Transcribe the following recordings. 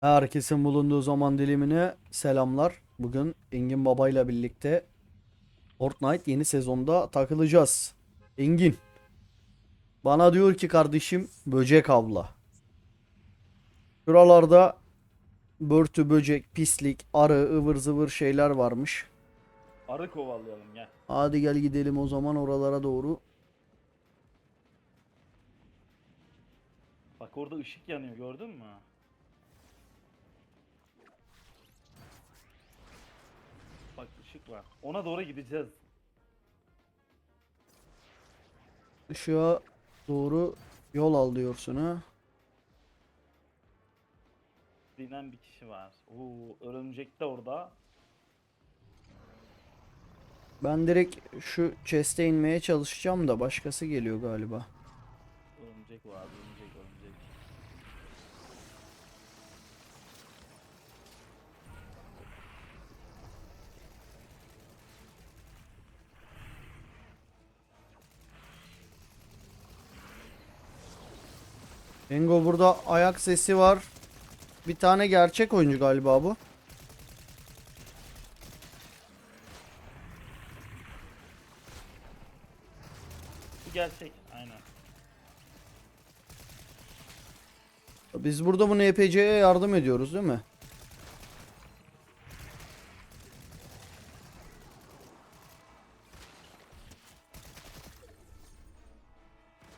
Herkesin bulunduğu zaman dilimine selamlar. Bugün Engin Baba ile birlikte Fortnite yeni sezonda takılacağız. Engin. Bana diyor ki kardeşim böcek avla. Şuralarda börtü, böcek, pislik, arı, ıvır zıvır şeyler varmış. Arı kovalayalım gel. Hadi gel gidelim o zaman oralara doğru. Bak orada ışık yanıyor gördün mü? Bak. Ona doğru gideceğiz. Işığa doğru yol al diyorsun ha. Dinen bir kişi var. Oo, örümcek de orada. Ben direkt şu chest'e inmeye çalışacağım da başkası geliyor galiba. Örümcek var, örümcek, örümcek. Engo burada ayak sesi var. Bir tane gerçek oyuncu galiba bu. Bu gerçek, aynen. Biz burada bu NPC'ye yardım ediyoruz değil mi?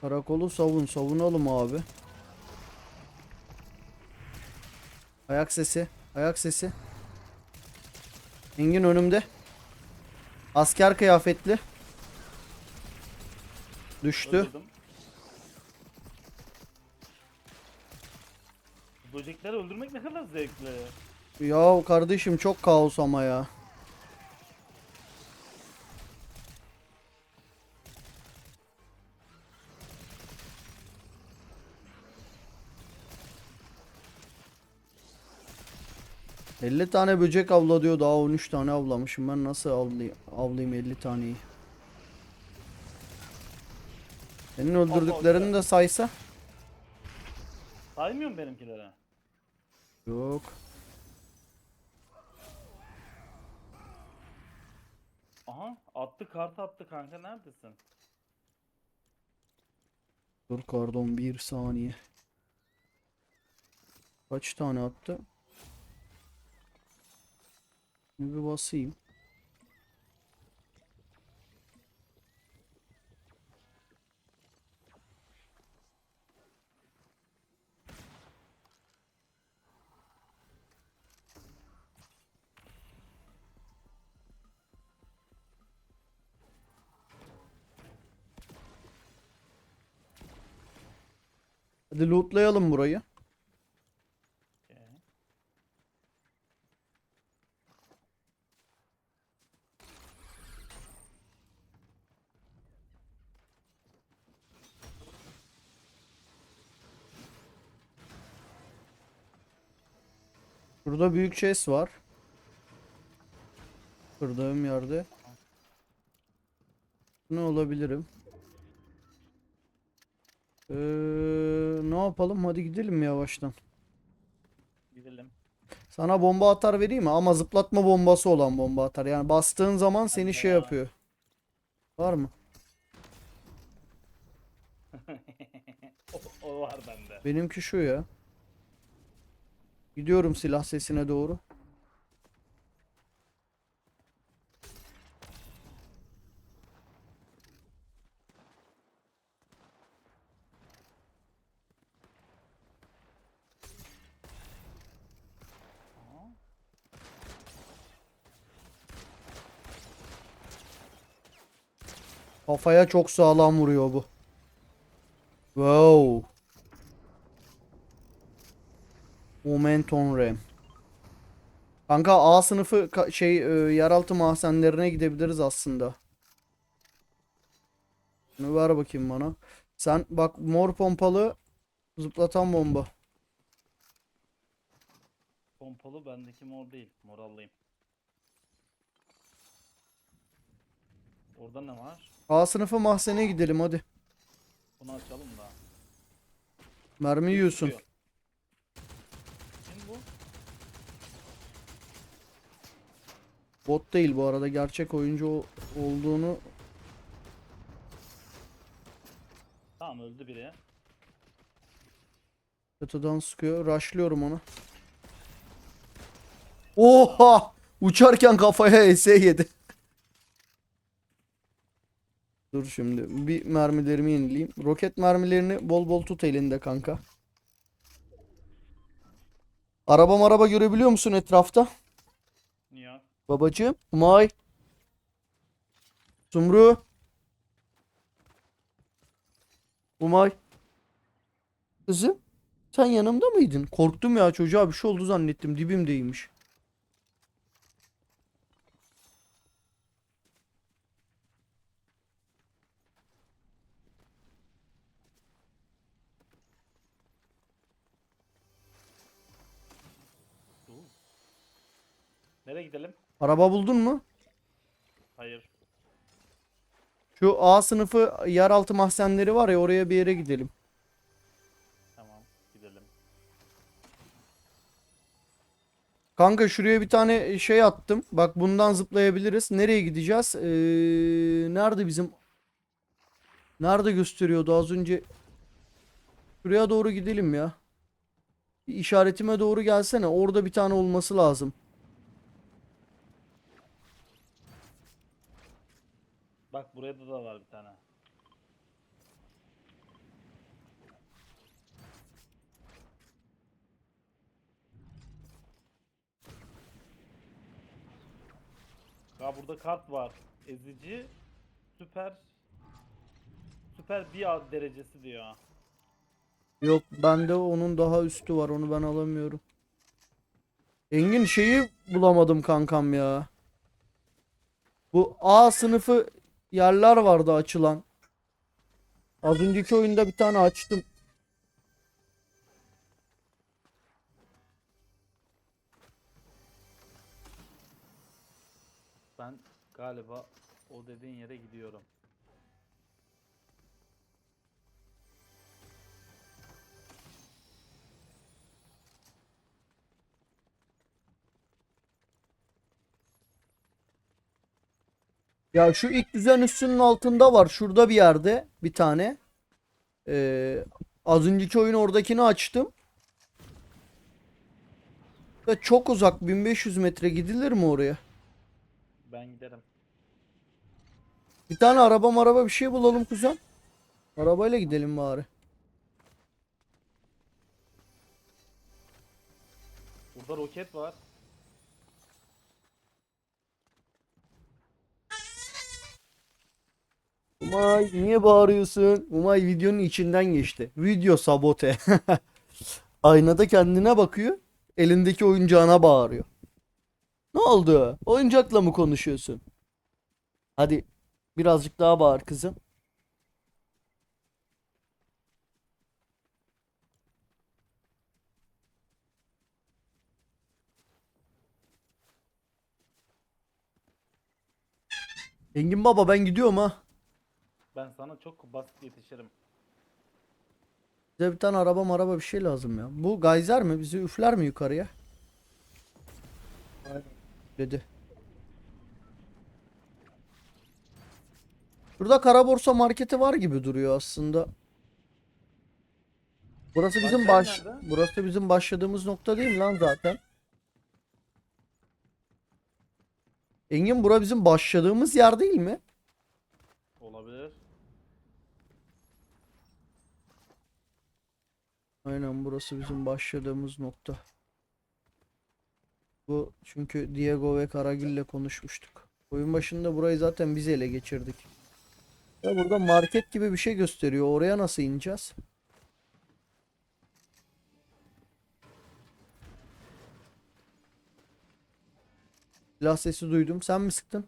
Karakolu savun. Savunalım abi. Ayak sesi. Ayak sesi. Engin önümde. Asker kıyafetli. Düştü. Öldürdüm. Böcekleri öldürmek ne kadar zevkli. Ya kardeşim çok kaos ama ya. ...50 tane böcek avla diyor daha 13 tane avlamışım ben nasıl avlayayım, avlayayım 50 taneyi. Senin öldürdüklerini de saysa. Saymıyorum benimkilere. Yok. Aha, attı kart attı kanka neredesin? Dur pardon bir saniye. Kaç tane attı? Bir bir basayım. Hadi lootlayalım burayı. Okey. Burada büyük chest var. Kırdığım yerde. Ne olabilirim? Ee, ne yapalım? Hadi gidelim yavaştan. Gidelim. Sana bomba atar vereyim mi? Ama zıplatma bombası olan bomba atar. Yani bastığın zaman seni şey ya. yapıyor. Var mı? o, o var bende. Benimki şu ya. Gidiyorum silah sesine doğru. Kafaya çok sağlam vuruyor bu. Wow. Momentum RAM. Kanka A sınıfı şey e, yeraltı mahzenlerine gidebiliriz aslında. Şunu ver bakayım bana. Sen bak mor pompalı zıplatan bomba. Pompalı bendeki mor değil. Morallıyım. Orada ne var? A sınıfı mahzene gidelim hadi. Bunu açalım da. Mermi yiyorsun. Duruyor. Şimdi bu? Bot değil bu arada gerçek oyuncu olduğunu Tamam öldü biri. Çatıdan sıkıyor. Rushlıyorum onu. Oha! Uçarken kafaya ES yedi. Dur şimdi bir mermilerimi yenileyim. Roket mermilerini bol bol tut elinde kanka. Araba maraba görebiliyor musun etrafta? Babacığım. Umay. Sumru. Umay. Kızım. Sen yanımda mıydın? Korktum ya çocuğa bir şey oldu zannettim. Dibimdeymiş. Nereye gidelim? Araba buldun mu? Hayır. Şu A sınıfı yeraltı mahzenleri var ya oraya bir yere gidelim. Tamam gidelim. Kanka şuraya bir tane şey attım. Bak bundan zıplayabiliriz. Nereye gideceğiz? Ee, nerede bizim? Nerede gösteriyordu az önce? Şuraya doğru gidelim ya. Bir işaretime doğru gelsene. Orada bir tane olması lazım. Bak buraya da var bir tane. Ya burada kart var. Ezici, süper, süper bir ad derecesi diyor. Yok bende onun daha üstü var. Onu ben alamıyorum. Engin şeyi bulamadım kankam ya. Bu A sınıfı yerler vardı açılan. Az önceki oyunda bir tane açtım. Ben galiba o dediğin yere gidiyorum. Ya şu ilk düzen üstünün altında var. Şurada bir yerde bir tane. Ee, az önceki oyun oradakini açtım. Ve çok uzak 1500 metre gidilir mi oraya? Ben giderim. Bir tane araba maraba bir şey bulalım kuzen. Arabayla gidelim bari. Burada roket var. Umay niye bağırıyorsun? Umay videonun içinden geçti. Video sabote. Aynada kendine bakıyor. Elindeki oyuncağına bağırıyor. Ne oldu? Oyuncakla mı konuşuyorsun? Hadi birazcık daha bağır kızım. Engin baba ben gidiyorum ha. Ben sana çok basit yetişirim. Bize bir tane araba maraba bir şey lazım ya. Bu Geyser mi? Bizi üfler mi yukarıya? Dedi. Burada kara borsa marketi var gibi duruyor aslında. Burası bizim baş nerede? burası bizim başladığımız nokta değil mi lan zaten? Engin bura bizim başladığımız yer değil mi? Olabilir. Aynen burası bizim başladığımız nokta. Bu çünkü Diego ve Karagül'le konuşmuştuk. Oyun başında burayı zaten biz ele geçirdik. Ya burada market gibi bir şey gösteriyor. Oraya nasıl ineceğiz? Silah sesi duydum. Sen mi sıktın?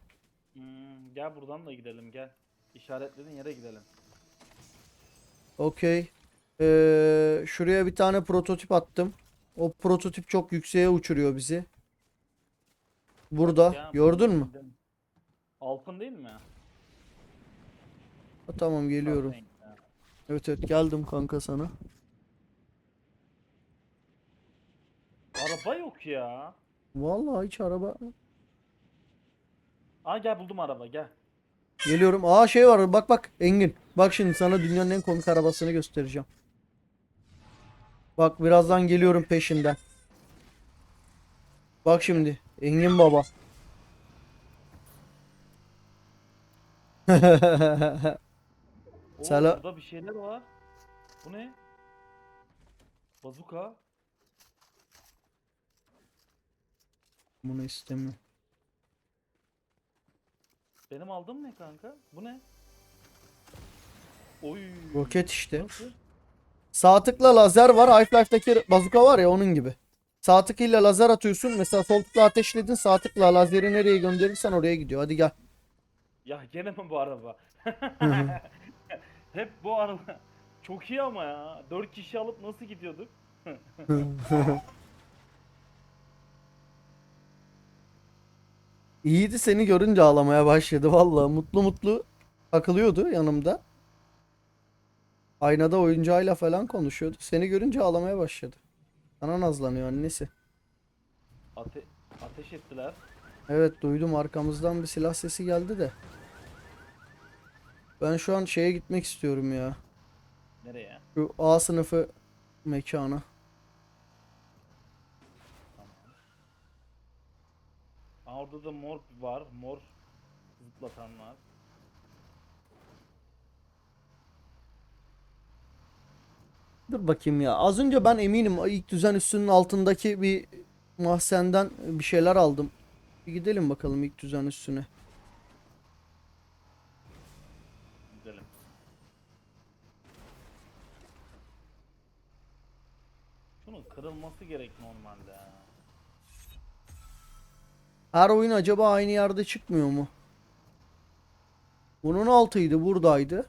Hmm, gel buradan da gidelim gel. İşaretlediğin yere gidelim. Okey. Ee, şuraya bir tane prototip attım. O prototip çok yükseğe uçuruyor bizi. Burada. Ya, Gördün mü? Altın değil mi? Ha, tamam geliyorum. Evet evet geldim kanka sana. Araba yok ya. Vallahi hiç araba. Aa gel buldum araba gel. Geliyorum. Aa şey var bak bak Engin. Bak şimdi sana dünyanın en komik arabasını göstereceğim. Bak birazdan geliyorum peşinden. Bak şimdi Engin baba. Oo, Sela- burada bir şeyler var. Bu ne? Bazuka. Bunu istemiyorum. Benim aldığım ne kanka? Bu ne? Oy. Roket işte. Nasıl? Sağ tıkla lazer var. Half-Life'daki bazuka var ya onun gibi. Sağ tıkıyla lazer atıyorsun. Mesela sol tıkla ateşledin. Sağ tıkla lazeri nereye gönderirsen oraya gidiyor. Hadi gel. Ya gene mi bu araba? Hep bu araba. Çok iyi ama ya. 4 kişi alıp nasıl gidiyorduk? İyiydi seni görünce ağlamaya başladı. Vallahi mutlu mutlu takılıyordu yanımda. Aynada oyuncağıyla falan konuşuyordu. Seni görünce ağlamaya başladı. Sana nazlanıyor annesi. Ate ateş ettiler. Evet duydum arkamızdan bir silah sesi geldi de. Ben şu an şeye gitmek istiyorum ya. Nereye? Şu A sınıfı mekana. Tamam. Aa, orada da mor var. Mor zıplatan var. Dur bakayım ya. Az önce ben eminim ilk düzen üstünün altındaki bir mahzenden bir şeyler aldım. Bir gidelim bakalım ilk düzen üstüne. Gidelim. Şunun kırılması gerek normalde. Her oyun acaba aynı yerde çıkmıyor mu? Bunun altıydı, buradaydı.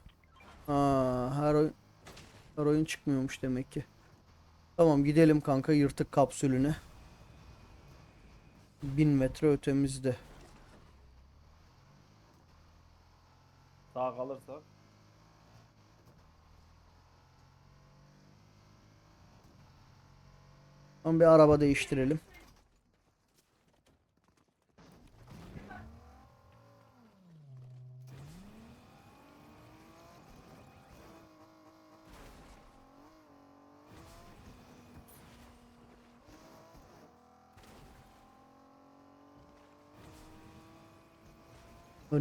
Ha, her oyun her oyun çıkmıyormuş demek ki. Tamam gidelim kanka yırtık kapsülüne. 1000 metre ötemizde. Sağ kalırsak. Ama bir araba değiştirelim.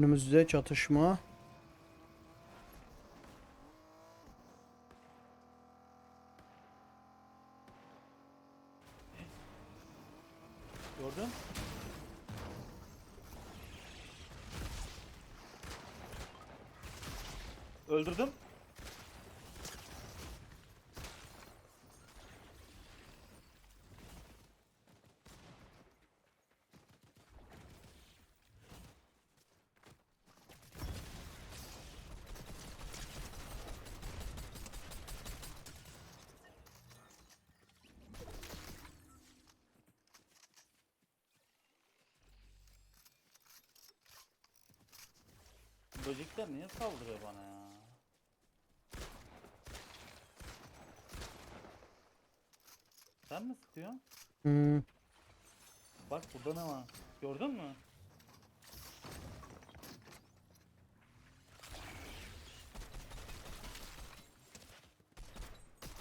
Önümüzde çatışma. Gördün? Öldürdüm. Böcekler niye saldırıyor bana ya? Sen mi sıkıyorsun? Hmm. Bak burada ne var? Gördün mü?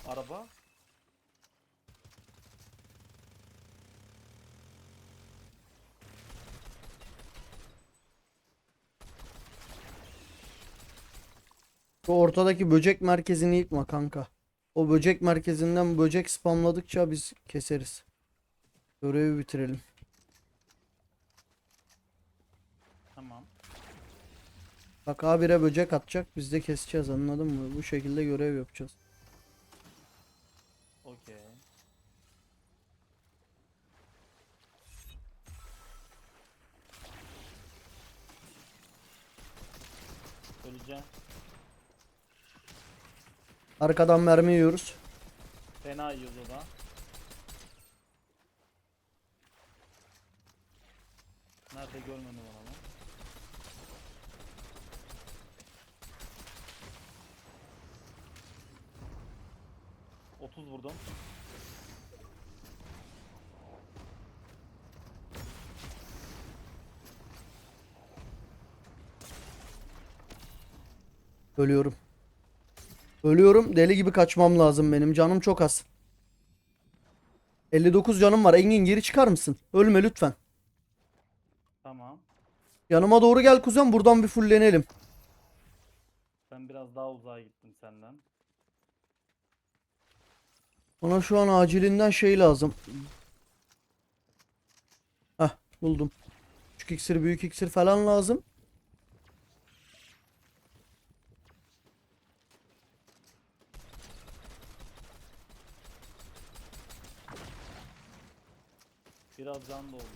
Araba. Bu ortadaki böcek merkezini yıkma kanka. O böcek merkezinden böcek spamladıkça biz keseriz. Görevi bitirelim. Tamam. Bak habire böcek atacak biz de keseceğiz anladın mı? Bu şekilde görev yapacağız. Okey. Öleceğim. Arkadan mermi yiyoruz. Fena yiyoruz o da. Nerede görmedim onu ama. Otuz vurdum. Ölüyorum. Ölüyorum. Deli gibi kaçmam lazım benim. Canım çok az. 59 canım var. Engin geri çıkar mısın? Ölme lütfen. Tamam. Yanıma doğru gel kuzen. Buradan bir fullenelim. Ben biraz daha uzağa gittim senden. Bana şu an acilinden şey lazım. Heh buldum. Küçük iksir, büyük iksir falan lazım. Biraz can dolduruyorum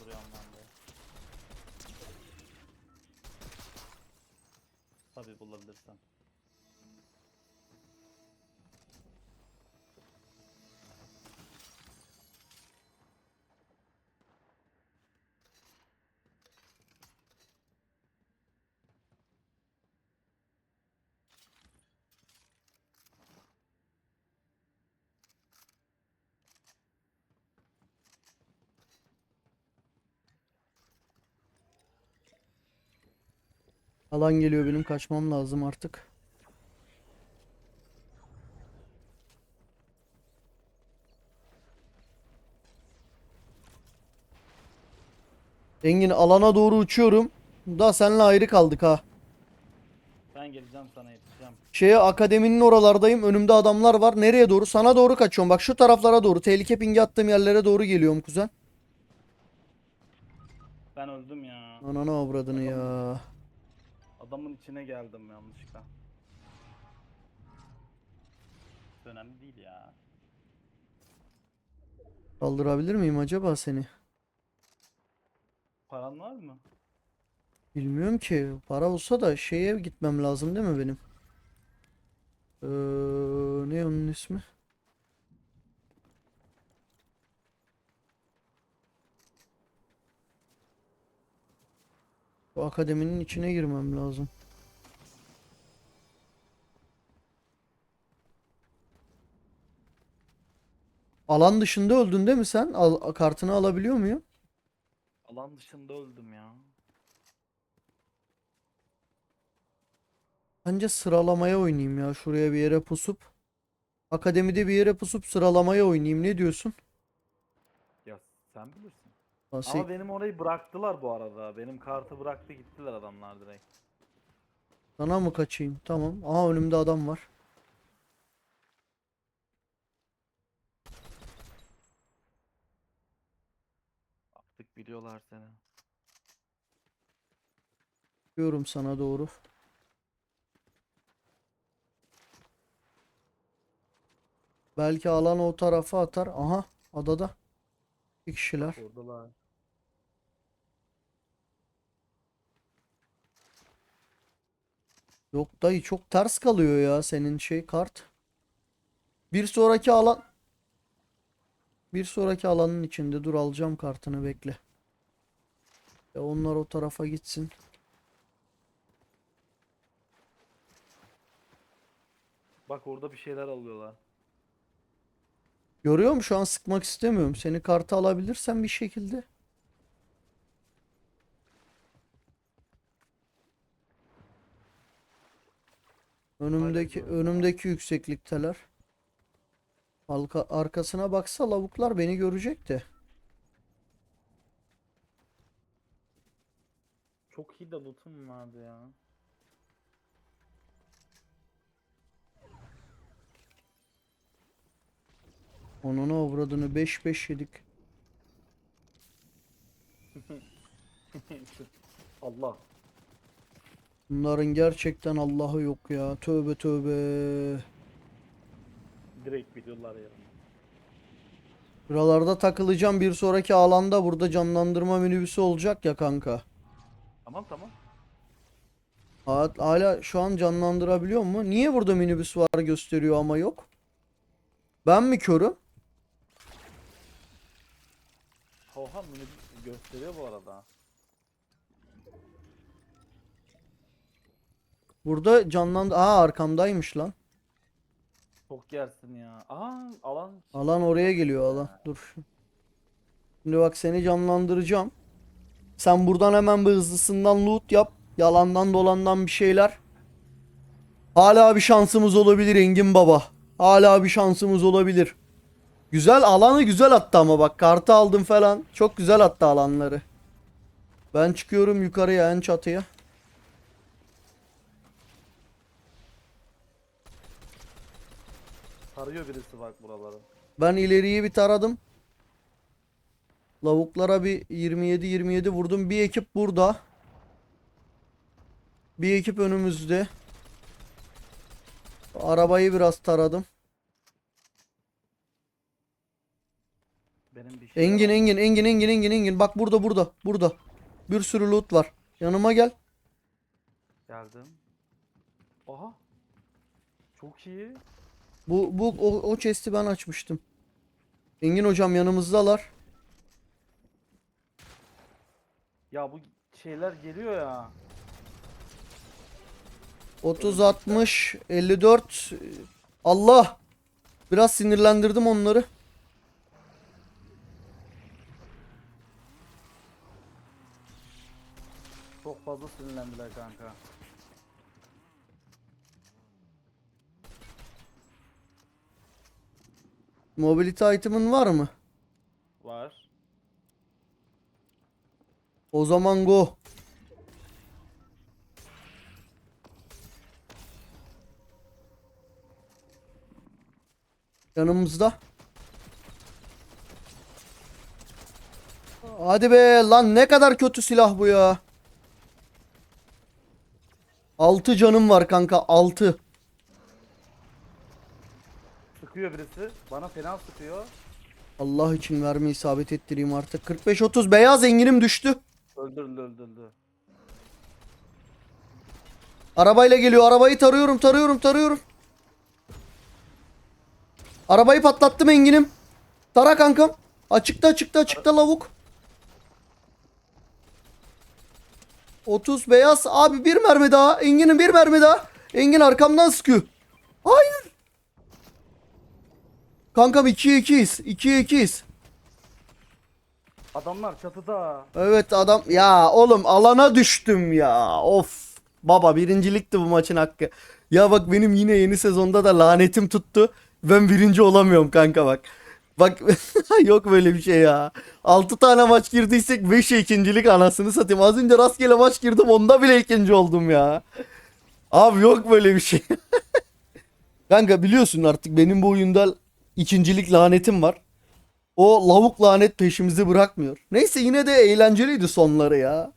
Alan geliyor benim kaçmam lazım artık. Engin alana doğru uçuyorum. Da seninle ayrı kaldık ha. Ben geleceğim sana yetişeceğim. Şeye akademinin oralardayım. Önümde adamlar var. Nereye doğru? Sana doğru kaçıyorum. Bak şu taraflara doğru. Tehlike pingi attığım yerlere doğru geliyorum kuzen. Ben öldüm ya. Ananı avradını ya. Adamın içine geldim yanlışlıkla. Önemli değil ya. Kaldırabilir miyim acaba seni? Paran var mı? Bilmiyorum ki. Para olsa da şeye gitmem lazım değil mi benim? Ee, ne onun ismi? Bu akademinin içine girmem lazım. Alan dışında öldün değil mi sen? Al, kartını alabiliyor muyum? Alan dışında öldüm ya. Bence sıralamaya oynayayım ya. Şuraya bir yere pusup. Akademide bir yere pusup sıralamaya oynayayım. Ne diyorsun? Ya sen bilirsin. Asi- Ama benim orayı bıraktılar bu arada. Benim kartı bıraktı gittiler adamlar direkt. Sana mı kaçayım? Tamam. Aha önümde adam var. Artık biliyorlar seni. Diyorum sana doğru. Belki alan o tarafa atar. Aha adada. Bir kişiler. Oradalar. Yok dayı çok ters kalıyor ya senin şey kart. Bir sonraki alan. Bir sonraki alanın içinde dur alacağım kartını bekle. Ya onlar o tarafa gitsin. Bak orada bir şeyler alıyorlar. Görüyorum şu an sıkmak istemiyorum. Seni kartı alabilirsem bir şekilde. Önümdeki önümdeki yükseklikteler. Halka, arkasına baksa lavuklar beni görecek de. Çok iyi de lootum vardı ya. Onun avradını 5-5 yedik. Allah. Bunların gerçekten Allah'ı yok ya. Tövbe tövbe. Direkt biliyorlar ya. Buralarda takılacağım. Bir sonraki alanda burada canlandırma minibüsü olacak ya kanka. Tamam tamam. Ha- Hala şu an canlandırabiliyor mu? Niye burada minibüs var gösteriyor ama yok? Ben mi körüm? Oha minibüs gösteriyor bu arada. Burada canlandı. Aa arkamdaymış lan. Çok yersin ya. Aa alan Alan oraya geliyor alan. Dur. Şimdi bak seni canlandıracağım. Sen buradan hemen bir hızlısından loot yap. Yalandan dolandan bir şeyler. Hala bir şansımız olabilir Engin Baba. Hala bir şansımız olabilir. Güzel alanı güzel attı ama bak kartı aldım falan. Çok güzel attı alanları. Ben çıkıyorum yukarıya en çatıya. Tarıyor birisi bak buraları. Ben ileriyi bir taradım. Lavuklara bir 27-27 vurdum. Bir ekip burada. Bir ekip önümüzde. Arabayı biraz taradım. Benim bir şey Engin Engin Engin Engin Engin Engin. Bak burada burada burada. Bir sürü loot var. Yanıma gel. Geldim. Aha. Çok iyi. Bu bu o, o chest'i ben açmıştım. Engin hocam yanımızdalar. Ya bu şeyler geliyor ya. 30 60 54 Allah. Biraz sinirlendirdim onları. Çok fazla sinirlendiler kanka. Mobility item'ın var mı? Var. O zaman go. Yanımızda. Hadi be lan ne kadar kötü silah bu ya. 6 canım var kanka 6. Sıkıyor birisi. Bana fena sıkıyor. Allah için vermeyi isabet ettireyim artık. 45-30 beyaz enginim düştü. Öldürüldü öldürüldü. Arabayla geliyor. Arabayı tarıyorum, tarıyorum, tarıyorum. Arabayı patlattım enginim. Tara kankam. Açıkta, açıkta, açıkta lavuk. 30 beyaz. Abi bir mermi daha. Engin'in bir mermi daha. Engin arkamdan sıkıyor. Hayır. Kankam 2'ye 2'yiz. 2'ye 2'yiz. Adamlar çatıda. Evet adam ya oğlum alana düştüm ya. Of baba birincilikti bu maçın hakkı. Ya bak benim yine yeni sezonda da lanetim tuttu. Ben birinci olamıyorum kanka bak. Bak yok böyle bir şey ya. 6 tane maç girdiysek 5'e ikincilik anasını satayım. Az önce rastgele maç girdim onda bile ikinci oldum ya. Abi yok böyle bir şey. Kanka biliyorsun artık benim bu oyunda ikincilik lanetim var o lavuk lanet peşimizi bırakmıyor. Neyse yine de eğlenceliydi sonları ya.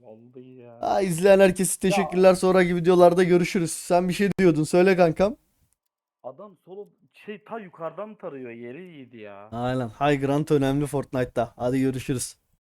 Vallahi ya. Ha, izleyen herkese teşekkürler. Sonraki videolarda görüşürüz. Sen bir şey diyordun. Söyle kankam. Adam solo şey ta yukarıdan tarıyor. Yeri iyiydi ya. Aynen. High Ground önemli Fortnite'ta. Hadi görüşürüz.